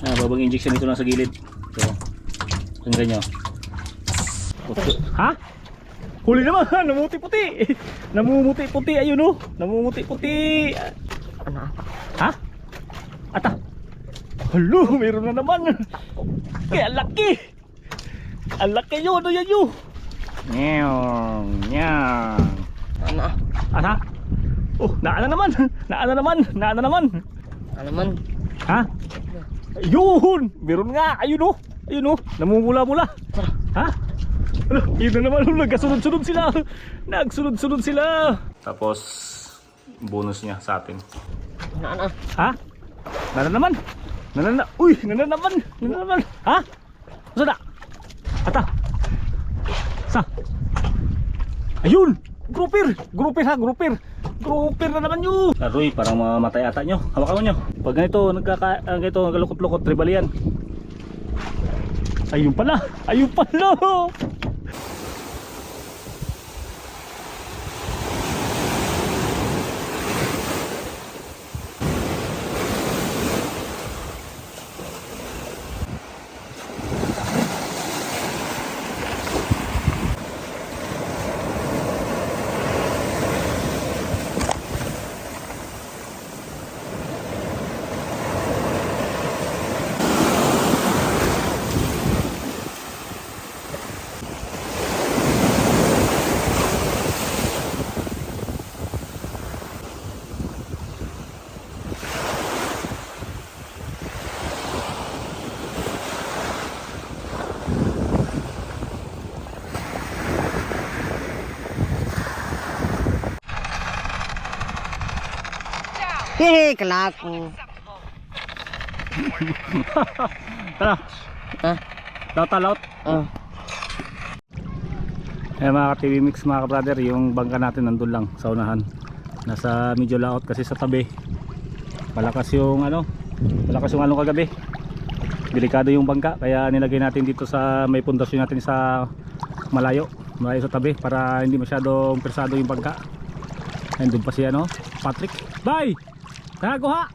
Ah, babang injection dito lang sa gilid. So, tanggal nyo. Ha? Huli naman! Namumuti-puti! Namumuti-puti! Ayun oh! Namumuti-puti! Ano? Ha? Ata! Halo! Meron na naman! Kaya laki! Ang laki yun! Ano yan yun? Nyong! Nyong! Ano? Ata? Oh! Naana naman! Naana naman! Naana naman! Ano man? Ha? Ayun! Meron nga! Ayun oh! Ayun oh! Namumula-mula! Ha? Ano? Yun na naman! Nagkasunod-sunod sila! Nagsunod-sunod sila! Tapos, bonus niya sa atin. Ano? Ha? Nana naman! Nana na! Uy! Nana naman! Nana naman! Ha? Masa na? Ata! Sa? Ayun! Grouper! Grouper ha! Grouper! Grouper na naman yun! Aroy, parang mamatay ata nyo. Hawakan mo nyo. Pag ganito, nagkaka, ah, ganito, nagkalukot-lukot, tribal yan. Ayun pala! Ayun pala! Hehe, kalako. Tara! Ha? Laut laut! Oh. Eh mga ka-TV Mix mga ka-brother, yung bangka natin nandun lang sa unahan. Nasa medyo laot kasi sa tabi. Malakas yung ano, malakas yung ano kagabi. Delikado yung bangka kaya nilagay natin dito sa may pundasyon natin sa malayo, malayo sa tabi para hindi masyadong persado yung bangka. Nandun pa si ano, Patrick. Bye! Tago ha!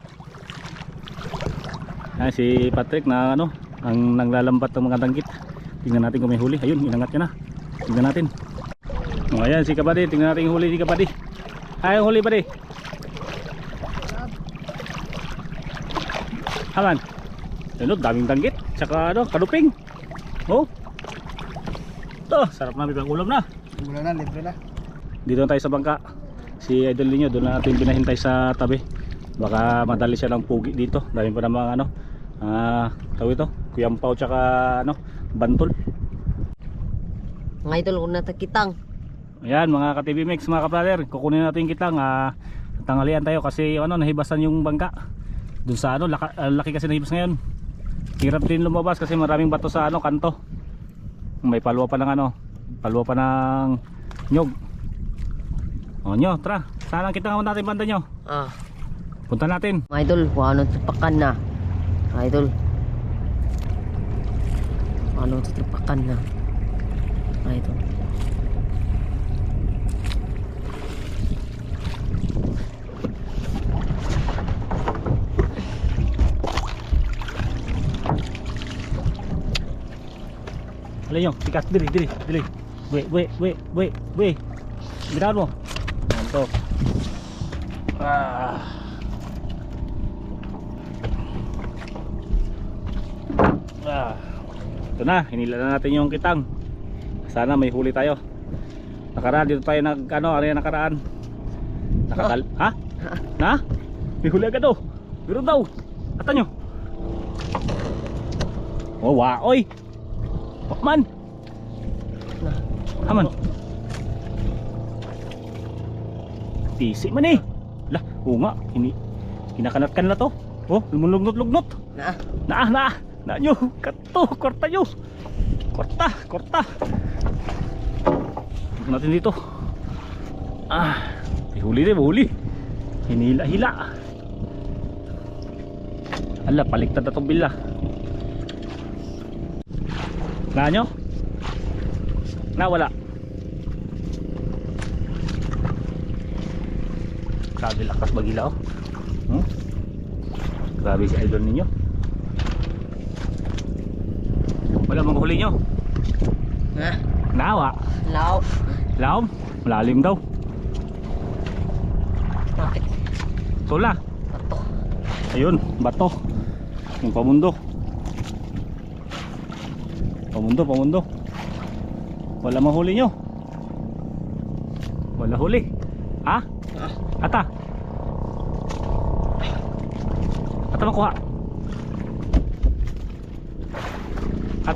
Ayan si Patrick na ano, ang nanglalambat ng mga danggit. Tingnan natin kung may huli. Ayun, inangat niya na. Tingnan natin. O ayan si Kabady, tingnan natin yung huli si Kabady. Ay, yung huli Kabady. Haman. Ayun, oh, daming danggit. Tsaka ano, kaduping. Oh. Ito, sarap na may ulam na. Wala na, libre na. Dito na tayo sa bangka. Si Idol Ninyo, doon na natin binahintay sa tabi. Baka madali siya ng pugi dito. Dami pa namang ano, ah, tawag ito, kuyampaw tsaka ano, bantol. Nga idol kung natakitang. Ayan mga ka-TV Mix, mga ka-brother, kukunin natin yung kitang ah, tanghalian tayo kasi ano, nahibasan yung bangka. Doon sa ano, laka, ah, laki kasi nahibas ngayon. Hirap din lumabas kasi maraming bato sa ano, kanto. May palwa pa ng ano, palwa pa ng nyog. O nyo, tara. Saan ang kitang natin banda nyo? Ah. Punta natin. Mga idol, kung ano tupakan na. Mga idol. Kung ano tupakan na. Mga idol. Alin nyo, tikas, dili, dili, dili. Buwe, buwe, buwe, buwe, buwe. Birahan mo. Ayan to. Ah. Ah. Ito na, hinila na natin yung kitang. Sana may huli tayo. Nakaraan dito tayo nag ano, ano yung nakaraan? Nakakal... Ha? Na? May huli agad oh. Pero daw. Ata nyo. Oh, wa, oy. Pakman. Aman. Tisi man eh. Lah, oo nga. Ini, kinakanat-kan na to. Oh, lumulugnot-lugnot. Na. Naa, naa. Na nyo. Kato, korta nyo. Korta, korta. Tignan natin dito. Ah, may huli may huli. Hinila-hila. Ala, paliktad na itong bila. Na nyo? Na, wala. Grabe lakas bagila oh. Hmm? Grabe si idol ninyo. Wala mong huli nyo. Ha? Nawa. Lao. Laom. Malalim daw. Bakit? Tula. Bato. Ayun, bato. Yung pamundo. Pamundo, pamundo. Wala mahuli nyo. Wala huli. Ha? Ata. Ata makuha.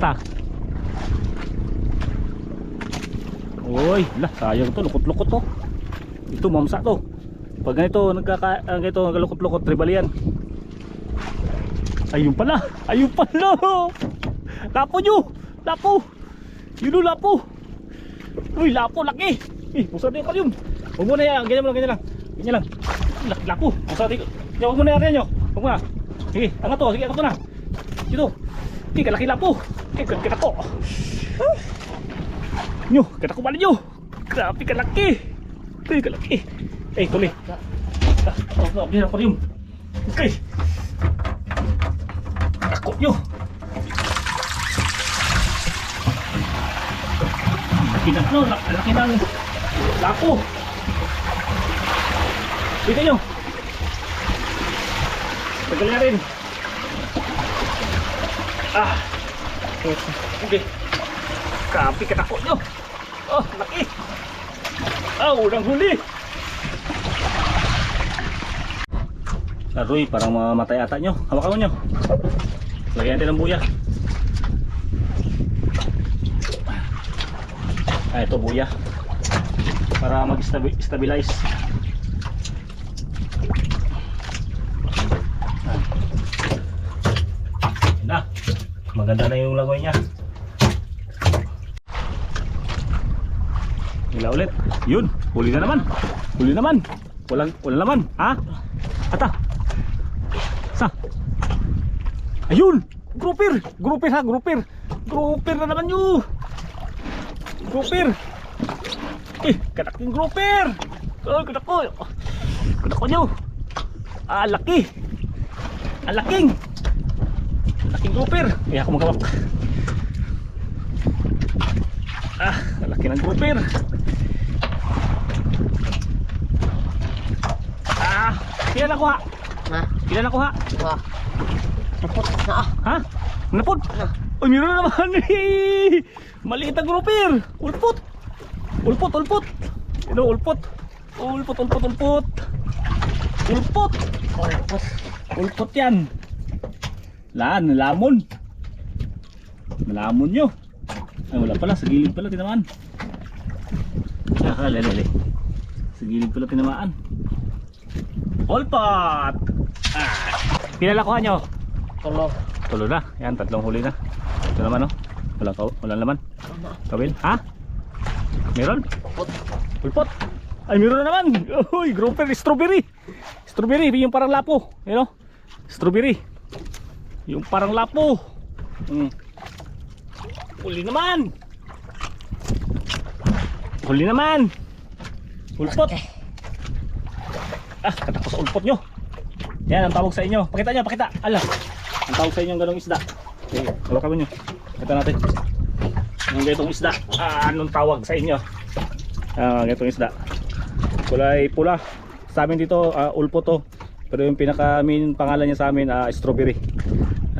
Ata. Uy, lah, sayang to, lukot-lukot to. Ito, mamsa to. Pag ganito, nagkaka, ah, ganito, nagkalukot-lukot, tribal yan. Ayun pala, ayun pala. Lapo nyo, lapo. Yun o, lapo. Uy, lapo, laki. Eh, pusa din ka yun. Huwag mo na yan, ganyan lang, ganyan lang. Ganyan lang. Lapo. Pusa din. Huwag mo na yan, yan Huwag mo na. Sige, angat to, sige, angat to na. Dito. Sige, kalaki lapo. Eh, kita ko. Nyo, kita ko balik nyo. Grabe kalaki. Uy, kalaki. Eh, tuloy. Ah, oh, no, bilang pa rin. Okay. Ako nyo. Laki na, no, laki, ng lapo. Dito nyo. Tagal na rin. Ah. Okay. Grabe katakot nyo. Oh, laki. Ah, unang huli. Aroy, parang mamatay ata nyo. Hawakan nyo. Lagyan natin ng buya. Ah, ito buya. Para mag-stabilize. Na. Maganda na yung lagoy niya. Hila ulit. Yun, huli na naman. Huli naman. Walang, walang naman. Ha? Ata. Sa? Ayun! Grouper! Grouper ha, grouper! Grouper na naman nyo! Grouper! Eh, kanak yung grouper! Oh, kanak ko! Kanak ko nyo! Ah, laki! Ang laking! Laking grouper! Kaya ako magkawak. Ah, laki ng grouper! Ah, kailan nakuha? Ha? Kailan nakuha? Wah. Napot na ah. Ha? Napod? Ay, meron na naman. Maliit ang grouper. Ulpot. Ulpot, ulpot. Ito, ulpot. Ulpot, ulpot, ulpot. Ulpot. Ulpot. Ulpot yan. Laan, lamon. Lamon nyo. Ay, wala pala. Sa gilid pala, tinamaan. Ah, lele, Sa gilid pala, tinamaan. Ulpot. Ah. Pinalakuha nyo. Tulo. Tulo na. Yan, tatlong huli na. Ito naman, oh. Walang, kaw walang laman. Ano? Kawil. Ha? Meron? Ulpot. Pulpot. Ay, meron na naman. Uy, grouper, strawberry. Strawberry, yung parang lapo. You know? Strawberry. Yung parang lapo. Hmm. Huli naman. Huli naman. Ulpot. Ah, katakot sa ulpot nyo. Yan, ang tawag sa inyo. Pakita nyo, pakita. Ala. Ang tawag sa inyo ng ganong isda. Okay, hawakan mo nyo. Pakita natin. Yung ganitong isda. Ah, anong tawag sa inyo? Ah, ganitong isda. Kulay pula. Sa amin dito, ah, ulpo to. Pero yung pinaka main pangalan niya sa amin, ah, strawberry.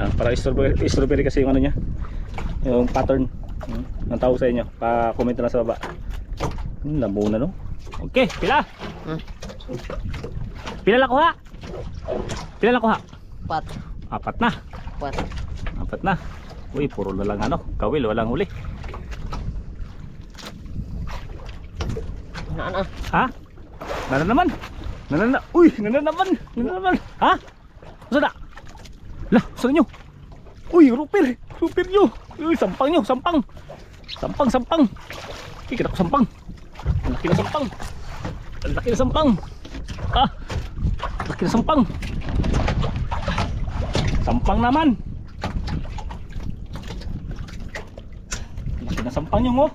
Ah, para strawberry, strawberry kasi yung ano niya. Yung pattern. Hmm, ang tawag sa inyo. Pa-comment na sa baba. Hmm, labo na no. Okay, pila. Hmm. Pila na kuha? Pila na kuha? Pat. Apat na. Pat. Apat na. Uy, puro na lang ano. Kawil, walang huli. Ano? Ha? Nana naman. Nana na. Uy, nana naman. Nana naman. Ha? Saan na? Lah, saan nyo? Uy, rupir. Rupir nyo. Uy, sampang nyo. Sampang. Sampang, sampang. Uy, kita ko sampang. Ang laki na sampang. Ang laki na sampang. Ah. Laki na sampang. Sampang naman. Laki na sampang nyo mo.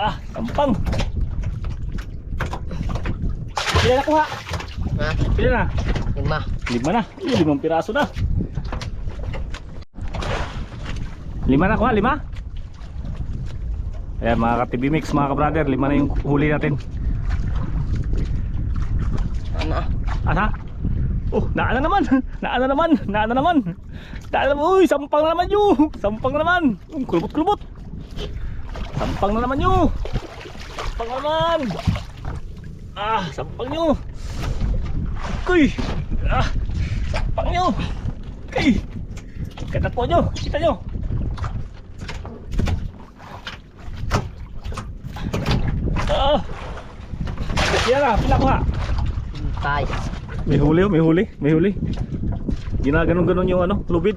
Ah, sampang. Pila na kuha? Ha? Pila na? Lima. Lima na. Limang piraso na. Lima na kuha, lima. Ayan mga ka-TV Mix, mga ka-brother, lima na yung huli natin. Ano? Asa? Oh, naana naman. Naana naman. Naana naman. Naana naman. Uy, sampang na naman yun. Sampang na naman. Um, kulubot, kulubot. Sampang na naman yun. Sampang na naman. Ah, sampang nyo. Kuy. Ah, sampang nyo. Kuy. Katat po nyo. Kita nyo. Ah. Yan na, pila ko ha. Hintay. May huli, oh, may huli, may huli. Ginaganon-ganon yung ano, lubid.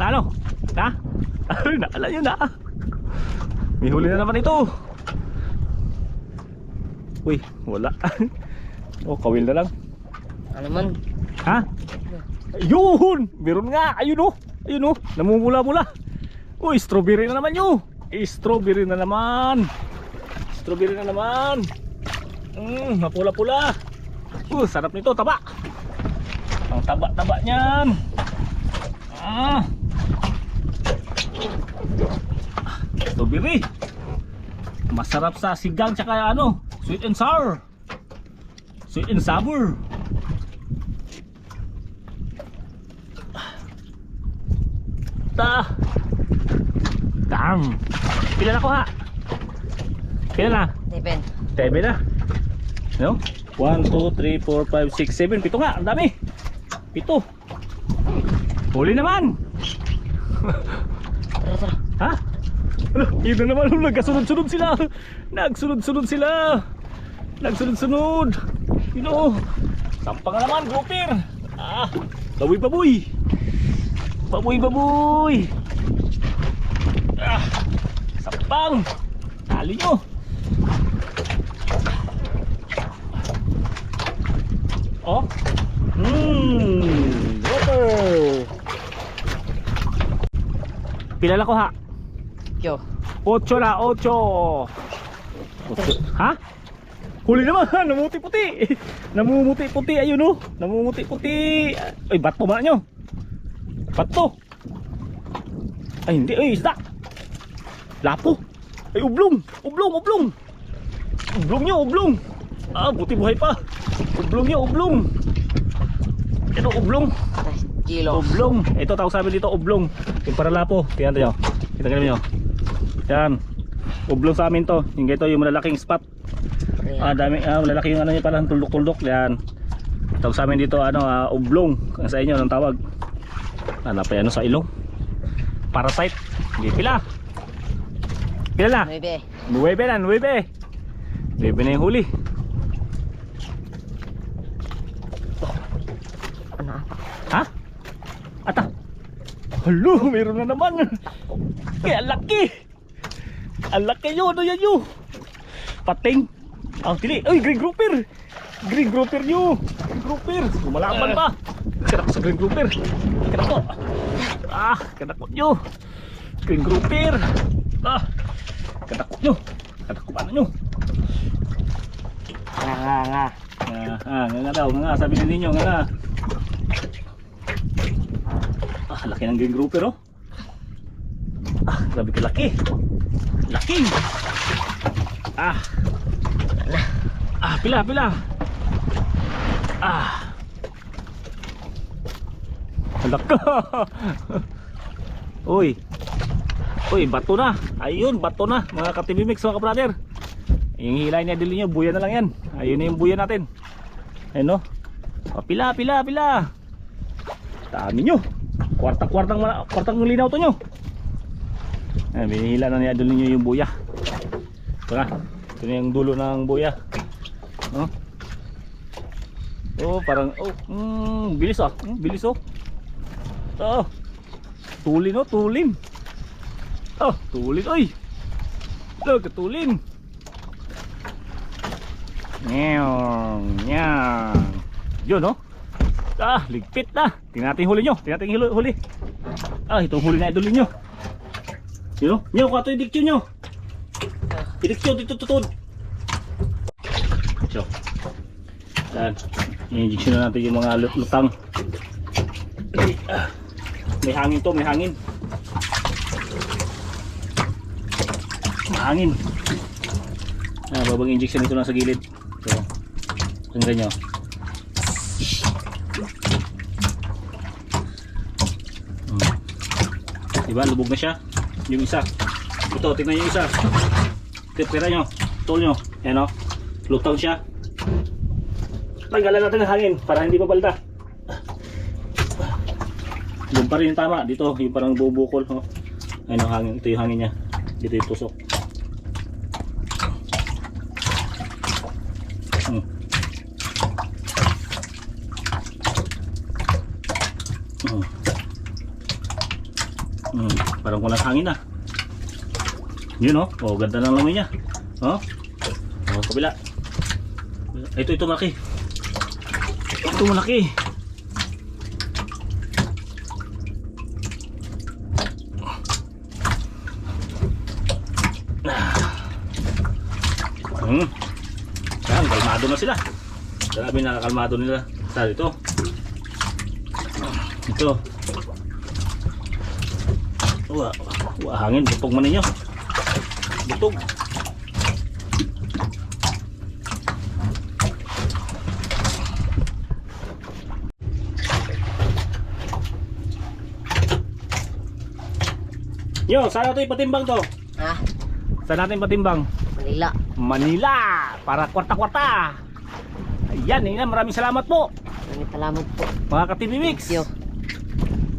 Ano? Ha? Ay, naala yun na. May huli na naman ito. Uy, wala. oh, kawil na lang. Ano man? Ha? Ayun! Meron nga! Ayun oh! Ayun oh! Namumula-mula! Uy, strawberry na naman yun! Eh, strawberry na naman! Strawberry na naman! Mmm, mapula-pula! Uh, sarap nito, taba! Ang taba-taba niyan! Ah! Strawberry! Masarap sa sigang tsaka ano, sweet and sour! Sweet and sour! Ta. Dam. Pila na ko ha? Pila na? Seven. Seven na. No? 1, 2, 3, 4, 5, 6, 7. Pito nga. Ang dami. Pito. Huli naman. Ha? Yun na naman. Nagkasunod-sunod sila. Nagsunod-sunod sila. Nagsunod-sunod. You know. Sampang na naman. Grouper. Ah. Baboy baboy. Baboy baboy. Ah. Sampang. Tali nyo. Oh. Mmm. Grouper. Pilala ko ha. Yo. Ocho na, ocho. Ocho. Ha? Huli naman, namumuti-puti. Namumuti-puti, ayun oh. Namumuti-puti. Ay, bato ba nyo? Bato. Ay, hindi. Ay, isda. Lapo. Ay, ublong. Ublong, ublong. Ublong nyo, ublong. Ah, buti buhay pa. Ublong nyo, ublong. Ito, ublong. Ay, Kilo. Oblong. Ito tawag sabi dito oblong. Yung para lapo. Tingnan tayo. Kita nyo. Yan. Oblong sa amin to. Yung ganito yung malalaking spot. Ah, dami ah, malalaki yung ano niya pala tuldok-tuldok. Yan. Tawag sa amin dito ano ah, oblong. Ang sa inyo anong tawag? Pa yan ano, sa ilong? Parasite. Hindi pila. Pila na? Nuebe. Nuwebe na, nuwebe. Nuwebe na yung huli. Ano? Ha? Ata. Halo, meron na naman. Kaya laki. Ang laki yun, ano yan yun? Pating. Ang tili. Ay, green grouper. Green grouper nyo. Green grouper. Lumalaban pa. Kanak sa green grouper. Kanak ko. Ah, kanak ko nyo. Green grouper. Ah, kanak ko nyo. Kanak ko paano nyo. Nga, nga, nga. Nga nga daw, nga nga, sabi din ninyo, nga nga. Ah, laki ng green grouper oh. Ah, grabe ka laki. Ah. Ah, pila, pila. Ah. Halak ka. Uy. Uy, bato na. Ayun, bato na. Mga ka-TV Mix, mga ka-brother. Yung hilay niya dili nyo, buya na lang yan. Ayun na yung buya natin. Ayun no. Oh, pila, pila, pila. Dami nyo. Kwarta-kwartang kwartang linaw to nyo. Ayun, binihila na niya dili nyo yung buya. Na. Ito na yung dulo ng buya. No? Oh, parang oh, mm, bilis ah. Mm, bilis oh. Oh. Tulin oh, tulin. Oh, tulin oy. Look, tulin. Nyong, nyang. Yun, no? Ah, ligpit na. Tingnan natin huli nyo. Tingnan natin huli. huli. Ah, itong huli na idol nyo. No? Nyo, kato diksyon nyo. Idiksyon, dito tutod. So. Yan. I-injection na natin yung mga lut- lutang. Ah. May hangin to, may hangin. Mahangin. Ah, babang injection ito lang sa gilid. So, tanggal nyo. Hmm. Diba, lubog na siya. Yung isa. Ito, tingnan yung isa. Tira nyo. Tol nyo. Ayan o. Lutang siya. Tanggalan natin ang hangin para hindi mabalda. Doon pa rin yung tama. Dito, yung parang bubukol. Oh. Ayun ang hangin. Ito yung hangin niya. Dito yung tusok. Hmm. Hmm. Hmm. Parang walang hangin na. Yun oh. Oh, ganda ng lamay niya. Oh. Oh, kabila. Ito, ito malaki. Ito malaki. Hmm. Yan, kalmado na sila. Grabe nakakalmado nila. Sa ito. Ito. Hangin, butog man ninyo. Butog. Yo, saan natin patimbang to? Ha? Saan natin patimbang? Manila. Manila para kwarta-kwarta. Ayan, yun na. maraming salamat po Maraming salamat po. mga ka-TV Mix.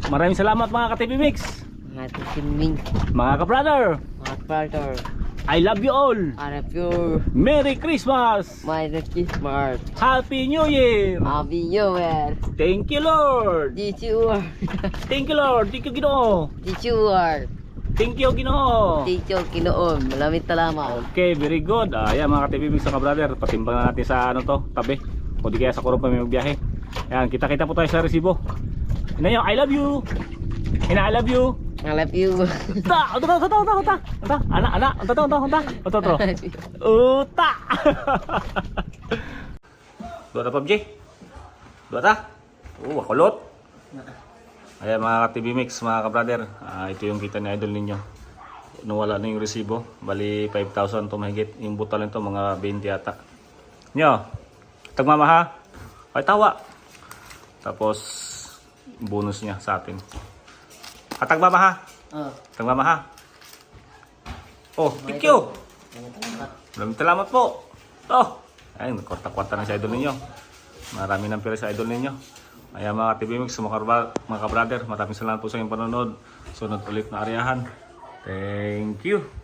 Maraming salamat mga ka-TV Mix. Mga tisiming. Mga ka-brother, Mga brother. I love you all. Para pure. Merry Christmas. Merry Christmas. Happy New Year. Happy New Year. Thank you Lord. This you are. Thank you Lord. Thank you Ginoo. This you are. Thank you Ginoo. This you kinoon. Maraming salamat. Okay, very good. Ayan mga ka-TV Mix mga brother, patimbang na natin sa ano to, tabi. O di kaya sa kurong pa may magbiyahe. Ayan, kita-kita po tayo sa resibo. Ina nyo, I love you. Ina, I love you. I love you. Ta, uta, uta, uta, uta, uta, uta, ana, ana, uta, uta, uta, uta, uta, uta, uta. Dua ta PUBG? Dua ta? Oh, wakulot. Ayan mga ka-TV Mix, mga ka-brother. Ah, ito yung kita ni idol ninyo. Nung wala na yung resibo, bali 5,000 to mahigit. Yung butal nito mga 20 yata. Nyo, tagmamaha. Ay tawa. Tapos, bonus niya sa atin. At tagmamaha. Oh. Tagmamaha. Oh, thank you. Maraming salamat po. Oh, ay, kwarta-kwarta na sa idol ninyo. Marami ng pera sa idol ninyo. Ayan mga TV Mix, mga, karba- mga ka-brother, maraming salamat po sa inyong panonood. Sunod ulit na ariyahan. Thank you.